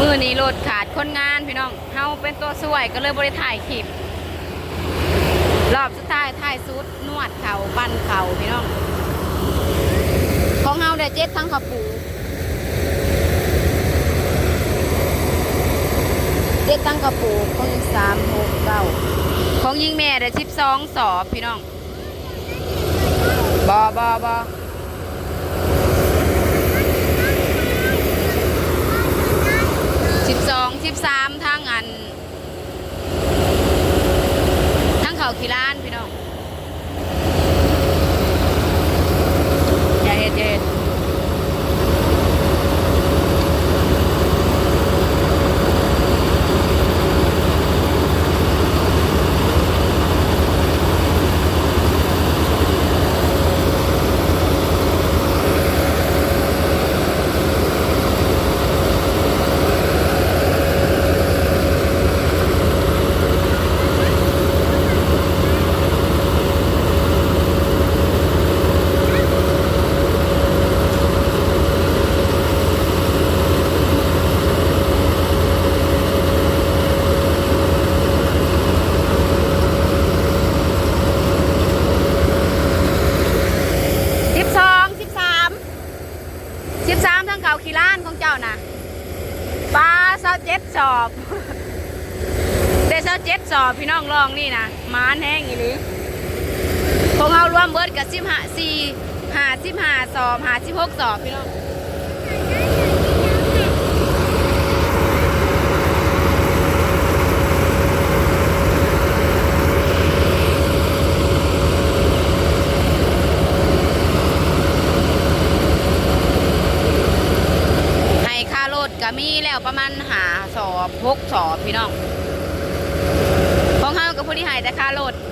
มือนี้รถขาดคนงานพี่น้องเฮาเป็นตัวสวยก็เลยบริถ่ายคลิปรอบสุดท้ายถ่ายสุดนวดเขาปั้นเขาพี่น้อง ของเฮาได้เจ็ดทั้งขับปูเจ็ดทั้งขับปูของยิงสามหกเก้าของยิงแม่ได้สิบสองสอบพี่น้องบอบอบอ สิบสองสิบสามทั้งอัน ทั้งเขาขี้ล้านพี่น้อง อย่าเฮ็ดอย่าเฮ็ดสิบสองสิบสามสิบสามทั้งเขาขี้ล้านของเจ้านะปลาเศร้าเจ็ดสอบ แต่เศร้าเจ็ด สอบพี่น้องลองนี่นะมานแห้งอีหลีพวกเรารวมเบิดกับสิบห้าสี่ห้าสิบห้าสอบห้าสิบหกสอบพี่น้องให้ค่ารถก็มีแล้วประมาณหาสอบหกสอบพี่น้อง นะคะโหลดค่าร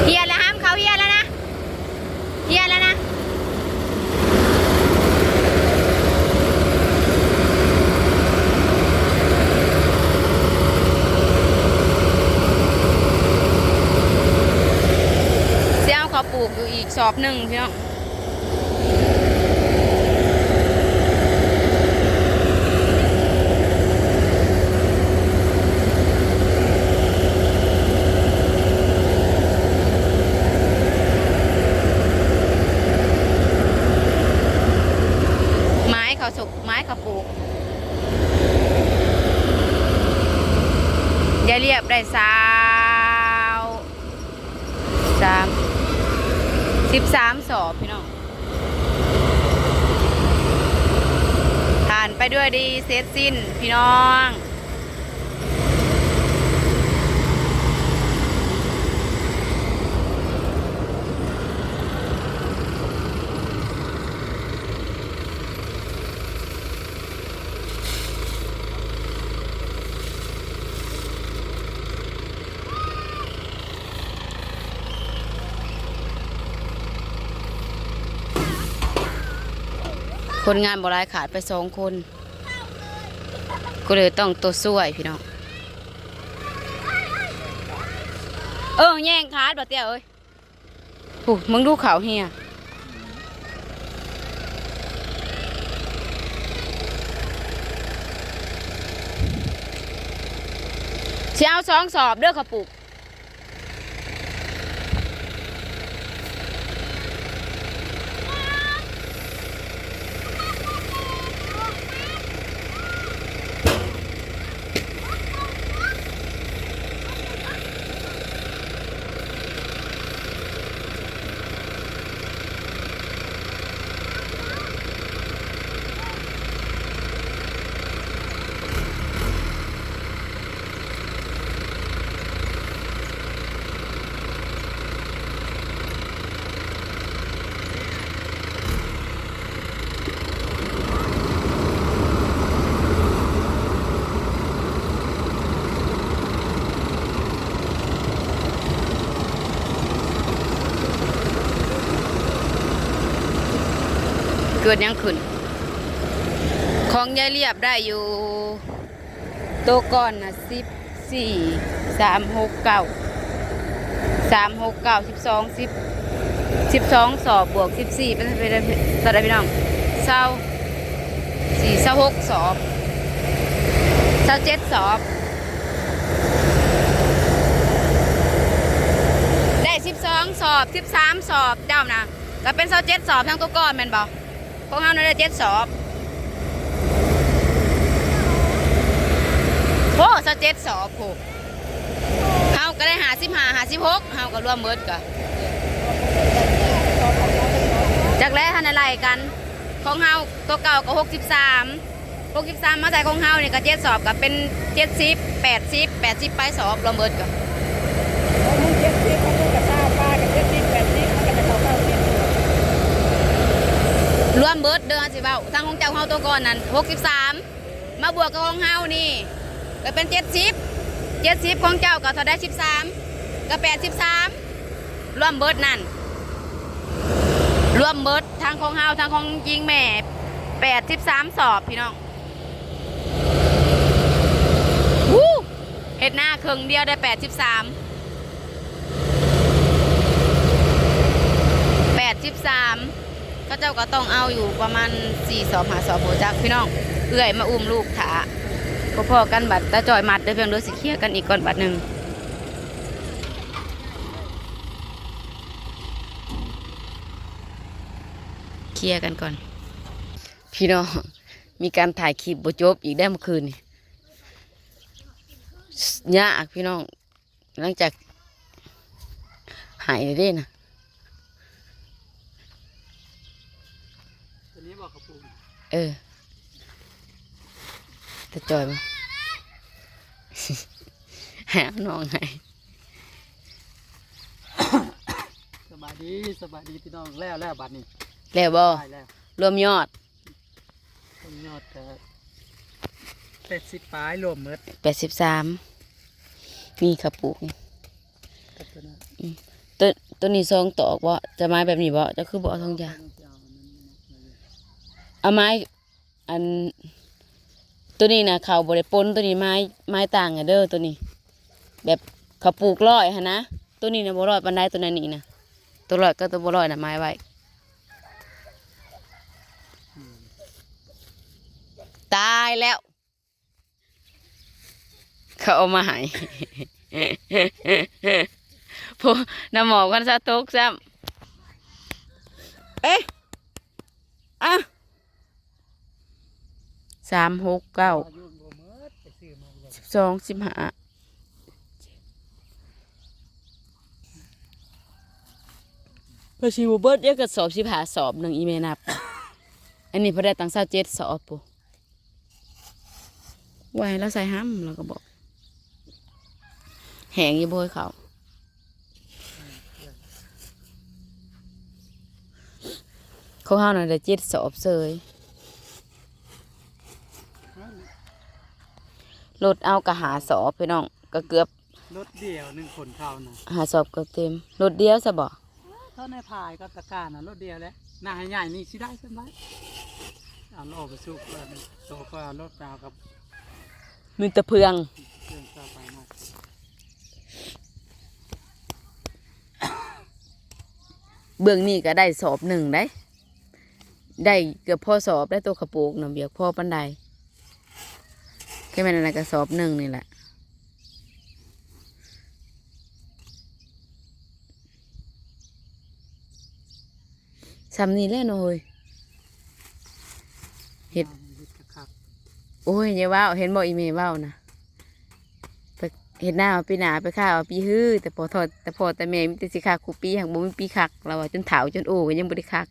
ถเฮียแล้วห้ามเขาเฮียแล้วนะเฮียแล้วนะ เสี่ยวเขาปลูกอยู่อีกสอบหนึ่งพี่น้อง ไม้เขาสุกไม้เขาปลูกยายเรียบ ได้สาวสามสิบสามสอบพี่น้องผ่านไปด้วยดีเสร็จสิ้นพี่น้อง คนงานบรายขาดไปสองคน ก็เลยต้องตัวช่วยพี่น้อง เออแย่งขาดบ่เตี้ยเอ้ยโอ้มึงดูเขาเฮียเช้าสองสอบเด้อขปุก เกิดยังขึ้น ของยายเรียบได้อยู่ โตวก่อนนะสิบสี่สามหกเก้าสามหกเก้าสิบสองสิบสิบสองสอบบวกสิบสี่เป็นเป็นเป็นพี่น้องเศร้าสี่สิบหกสอบสิบเจ็ดสอบ ได้สิบสองสอบสิบสามสอบเจ้านะก็เป็นสิบเจ็ดสอบทั้งตัวก้อนแมนบอก วกเราเนี่ยได้เจ็ดสอบโอ้สเจ็ดสอบโหเฮาก็ได้หาสิบหาหาสิบหกเฮาก็รวมเมิดก็จากแล้วท่านอะไรกันของเฮาตัวเก่าก็หกสิบสามหกสิบสามมาใส่ของเฮาเนี่ยก็เจ็ดสอบก็เป็นเจ็ดสิบแปดสิบแปดสิบไปสอบรวมเมิดก็เอามึงเจ็ดสิบมันก็กระซ่าป้ากับเจ็ดสิบแปดสิบมันก็จะเข้าเก้าสิบ รวมเบิดเดือนสิเบ้าทางของเจ้าเฮาตัวก่อนนั้นหกสิบสามมาบวกกับของเฮานี่ก็เป็นเจ็ดสิบเจ็ดสิบของเจ้าก็เท่าได้สิบสามก็แปดสิบสามรวมเบิร์ดนั่นรวมเบิร์ดทางของเฮาทางของยิงแม่แปดสิบสามสอบพี่น้องวู้เห็ดหน้าครึ่งเดียวได้แปดสิบสามแปดสิบสาม ก็เจ้าก็ต้องเอาอยู่ประมาณสี่สอบหาสอบโหจักพี่น้องเอื่อยมาอุ้มลูกถาก็พอกันบัดตาจอยมัดเดี๋ยวเพียงเดูสิเคลียกันอีกก่อนบัดหนึ่งเคลียกันก่อน พี่น้องมีการถ่ายคลิปบจบอีกได้เมื่อคืนนี่ยากพี่น้องหลังจากหายได้นะ ตัวนี้บอกกระปุก เออจะจอยมั้หาน้องให้สบายดีสบายดีพี่น้องแล้วแล้วบัดนี้แล้วบ่ได้แล้วรวมยอดต้นยอดก็แปดสิบปลายรวมหมดแปดสิบสามมีขับปลูกนี่กับตัวนั้นตัวตัวนี้ซองตอกบ่จะไม้แบบนี้บ่จะคือบ่เอาทองยา เอาไม้อันตัวนี้นะเขาบริปนตัวนี้ไม้ไม้ต่างกันเด้อตัวนี้ แบบเขาปลูกร้อยฮะนะตัวนี้นะบ่ร้อยปันได้ตัวนั้นนี่นะตัวร้อยก็ตัวบ่ร้อยนะไม้ไว้ตายแล้ว เขาเอามาหายพวกน้ำหมอกกันซะตกซ้ำเอ๊ะอะ สามหกเก้าอายุรวมหมดไปซื้อมาเลยสิบสองสิบห้าพอชิวเบิร์ดเยอะกับสอบสิบห้าสอบหนึ่งอีเมนับ อันนี้พอได้ตังเศร้าเจ็ดสอบปุ๊ไว้แล้วใส่ห้ำแล้วก็บอก แหงอยี่โบยเขาเขาห้าหน่อยได้เจ็ดสอบเสย รถเอากระหาสอบพี่น้องก็เกือบรถเดียวหนึ่งคนเข้านะหาสอบเกือบเต็มรถเดียวซะบ่เท่าในพายก็ตะการนะรถเดียวแหล้วหน้าใหญ่ๆนี่สิได้ใช่ไหมเอารถออกไปสู้กันโตก็เอารถดาวกับมีแตะเพืองเครื่องเข้าไปมาเบื้องนี้ก็ได้สอบหนึ่งได้ ได้เกือบพ่อสอบได้ตัวขะโปกนะเบียกพ่อปันได แค่แม่นอะไรก็สอบหนึ่งนี่แหละซ้ำนีแหละเนาะเฮ้ยเฮ็ดเฮ็ดคักโอ้ยอย่าว่าเห็นบอกอีเมว่านะไปเห็นหน้าเอาปีหนาไปข้าวเอาปีฮื้อแต่พอทอดแต่พอแต่แม่มีแต่สิคักคูปีหังบ่มีปีคักเราจนเถาจนโอ้ก็ยังบ่ได้คัก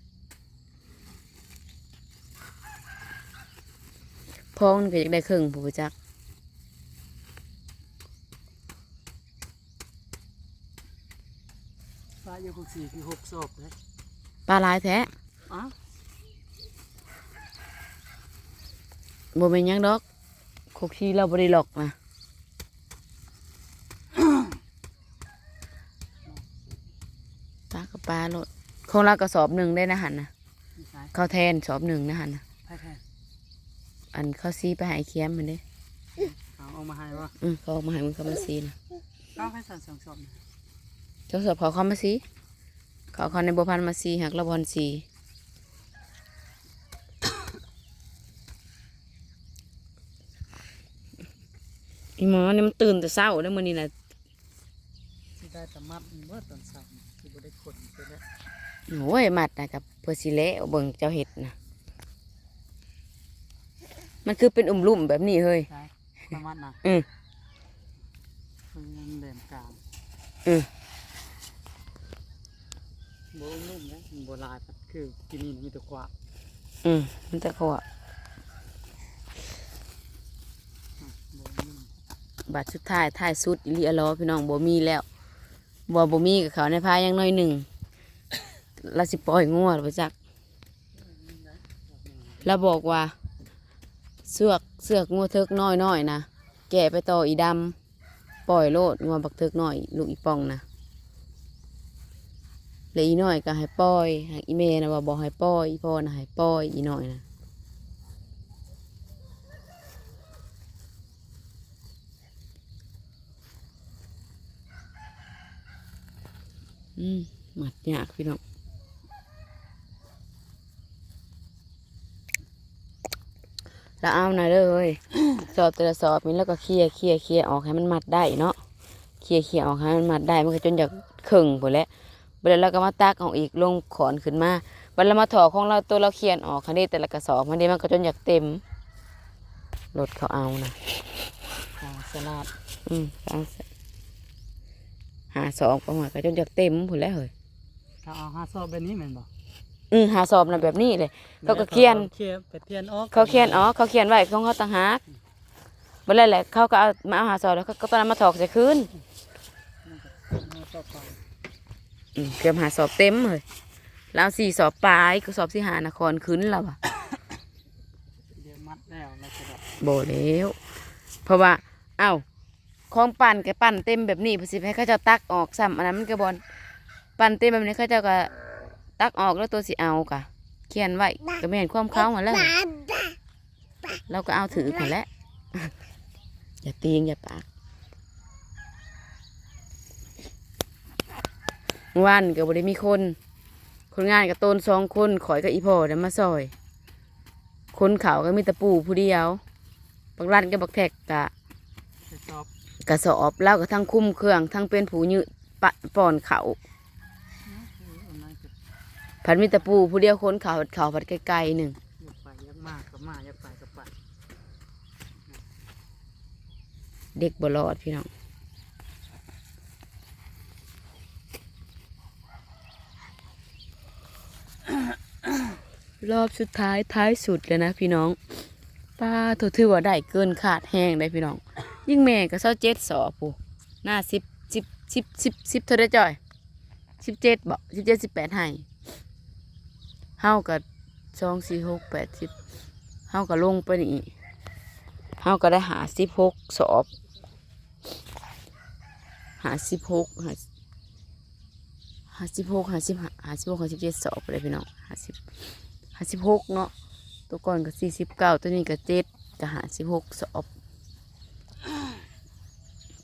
พ้องนี่ก็อยากได้เครื่องผู้จักๆปลาอยู่หกสี่คือหกศพเลยปลาหลายแท้อ๋อบ่เป็นหยังดอกโคกที่เราบ่ได้หลอกนะปลากับปลาโลดของเราก็สอบหนึ่งได้นะหันนะไม่ใช่ข้าวแทนสอบหนึ่งนะหันนะไพ่แทน อันเขาซีไปหายเคียมมันเด้เขาออกมาหายวะอืมเขาออกมาหายมันเข้ามาซีนะเอาให้สั่งสองสอบเจ้าสอเขาเขามาซีเขาเขาในบพันมาซีหักละบอลซีอีหมอนี่มันตื่นแต่เศร้าแล้วมือนี่นะได้แต่มัดเมื่อตอนเช้าที่บ่ได้ขนไปแล้วโอ้ยมัดนะกับเพอร์ซิเละเบิ่งเจ้าเห็ดนะ มันคือเป็นอุ่มลุ่มแบบนี้เฮ้ยใช่ประมาณน่ะอืมคือมันแหลมกลางอืมโบนุ่มนะโบราณครับคือกินนี่มีแต่กว่าอืมมันจะเขาอะอะโบนุ่มบาทสุดท้ายท้ายสุดอีหลีอะลอพี่น้องบ่มีแล้วบ่บ่มีกับเขาในพายังน้อยหนึ่งเราสิปล่อยงัวหรือจักเราบอกว่า เสือกเสือกงัวเทิกน้อยน้อยๆนะแก่ไปต่ออีดำปล่อยโลดงัวบักเทิกน้อยลูกอีปองนะแล้วอีน้อยก็ให้ปล่อยอีเมนะว่าบอกให้ปล่อยอีพ่อนะให้ปล่อยอีน้อยนะอืมหมัดยากพี่น้อง ล้วเอาหน่อยเด้อเฮ้ยสอบแต่ละสอบนี้แล้วก็เคลียร์เคลียร์เคลียร์ออกให้มันมัดได้เนาะเคลียร์เคลียร์ออกให้มันมัดได้มันก็จนจากครึ่งหมดแล้วเวลาเราก็มาตักเอาอีกลงขอนขึ้นมาเวลามาถอของเราตัวเราเขียนออกคันนี้แต่ละกระสอบมันนี้มันก็จนอยากเต็มรถเขาเอานะกลางสลัดอืมเอาซะหาสอบประมาณก็จนอยากเต็มหมดแล้วเฮ้ยถ้าเอาห้าซอบแบบนี้แม่นบ่อื มหาสอบนะแบบนี้เลย เขาก็เขียน เขียนไปเขียนออกเขาเขียนอ๋อเขาเขียนไว้ของเขาต่างหากเวลาแหละ เขาก็เอามาเอาหาสอบแล้วเขาก็ตอนนั้นมาถอกใส่คืนห้าซอบกลางอืมเกือบหาสอบเต็มเลยแล้วสี่สอบปลายก็สอบที่หานครขึ้นแล้วอะเดี๋ยวมัดแล้วแล้วก็แบบโบแล้วเพราะว่า เอ้าของปั่นกับปั่นเต็มแบบนี้พอสิให้เขาเจ้าตักออกซ้ำอันนั้นมันก็บอลปั่นเต็มแบบนี้เขาเจ้าก็ ตักออกแล้วตัวสิเอากะเขียนไว้ก็ไม่เห็นความเขามาแล้วเราก็เอาถือมาแล้วอย่าตีงอย่าปากเมื่อวันก็บ่ได้มีคน คนงานกับตนสองคนข่อยกับอีพ่อเดี๋ยวมาซอย คนเขาก็มีแตะปูผู้เดียวบักรันกับบักแท็กกะไปซอบกระสอบแล้วก็ทั้งคุ้มเครื่องทั้งเป็นผู้ยืดปะป่อนเขาเอามาจะ พันมีแตะปูผู้เดียวคนเขาเขาพัดไกลๆหนึ่งอยากไปอยากมากก็มาอยากไปก็ไปเด็กบรอดพี่น้องรอบสุดท้ายท้ายสุดเลยนะพี่น้องป้าโทถือว่าได้เกินขาดแห้งได้พี่น้อง ยิ่งแม่ก็เศร้าเจ็ดสอบผู้หน้าสิบสิบสิบสิบสิบเท่าได้จ่อยสิบเจ็ดบอกสิบเจ็ดสิบแปดให้ เฮากับสองสี่หกแปดสิบเฮาก็ลงไปนี่เฮาก็ได้หาสิบหกสอบหาสิบหกหาหาสิบหกหาสิบหาสิบหกหาสิบเจ็ดสอบเลยพี่น้องหาสิบหาสิบหกเนาะตัวก่อนก็สี่สิบเก้าตัวนี้ก็เจ็ดก็หาสิบหกสอบ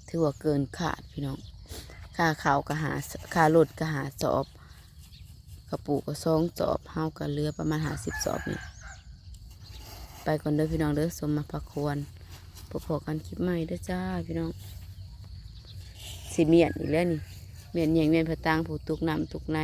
ถือว่าเกินขาดพี่น้องค่าข้าวก็หาค่ารถก็หาสอบ กระปูก็สองสอบเฮาก็เรือประมาณหาสิบสอบนี่ไปก่อนเด้อพี่น้องเด้อสมมาพะควรพอกันคลิปใหม่เด้อจ้าพี่น้องสิเมียนอีกแล้วนี่เมียนแย่งเมียนผะตางผูตุกน้ำตุกใน